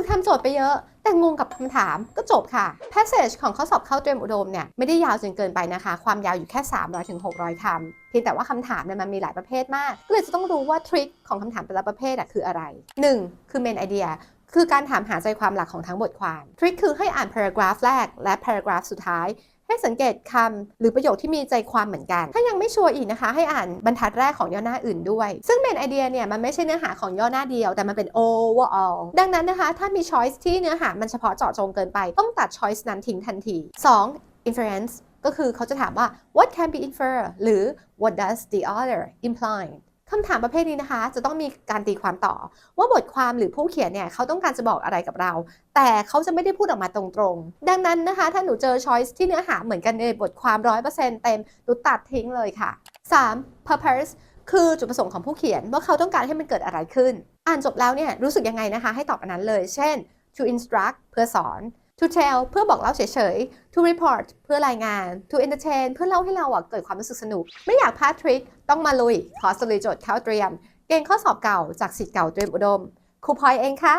ฝึกทำโจทย์ไปเยอะ แต่งงกับคำถามก็จบค่ะ passage ของข้อสอบเข้าเตรียมอุดมเนี่ยไม่ได้ยาวจนเกินไปนะคะ ความยาวอยู่แค่ 300ถึง600คำเพียงแต่ว่าคำถามเนี่ยมันมีหลายประเภทมากก็เลยจะต้องรู้ว่าทริคของคำถามแต่ละประเภทอะคืออะไร 1. คือ main idea คือการถามหาใจความหลักของทั้งบทความ ทริคคือให้อ่าน paragraph แรกและ paragraph สุดท้าย ให้สังเกตคำหรือประโยคที่มีใจความเหมือนกัน ถ้ายังไม่ชัวร์อีกนะคะ ให้อ่านบรรทัดแรกของย่อหน้าอื่นด้วย ซึ่งเป็นไอเดียเนี่ยมันไม่ใช่เนื้อหาของย่อหน้าเดียว แต่มันเป็น overall ดังนั้นนะคะ ถ้ามี choice ที่เนื้อหามันเฉพาะเจาะจงเกินไป ต้องตัด choice นั้นทิ้งทันที 2. inference ก็คือเขาจะถามว่า what can be inferred หรือ what does the author imply คำถามประเภทนี้นะคะ จะต้องมีการตีความต่อ ว่าบทความหรือผู้เขียนเนี่ยเขาต้องการจะบอกอะไรกับเรา แต่เขาจะไม่ได้พูดออกมาตรงๆ ดังนั้นนะคะ ถ้าหนูเจอ choice ที่เนื้อหาเหมือนกันในบทความ 100%เต็มหนูตัดทิ้งเลยค่ะ 3. purpose คือจุดประสงค์ของผู้เขียนว่าเขาต้องการให้มันเกิดอะไรขึ้น อ่านจบแล้วเนี่ยรู้สึกยังไงนะคะ ให้ตอบอันนั้นเลย เช่น to instruct เพื่อสอน to tell เพื่อบอกเล่าเฉยๆ to report เพื่อรายงาน to entertain เพื่อเล่าให้เราอะเกิดความรู้สึกสนุก ไม่อยากพลาดทริคต้องมาลุย ขอสรุปโจทย์เข้าเตรียม เกณฑ์ข้อสอบเก่าจากสิทธิ์เก่าเตรียมอุดมครูพลอยเองค่ะ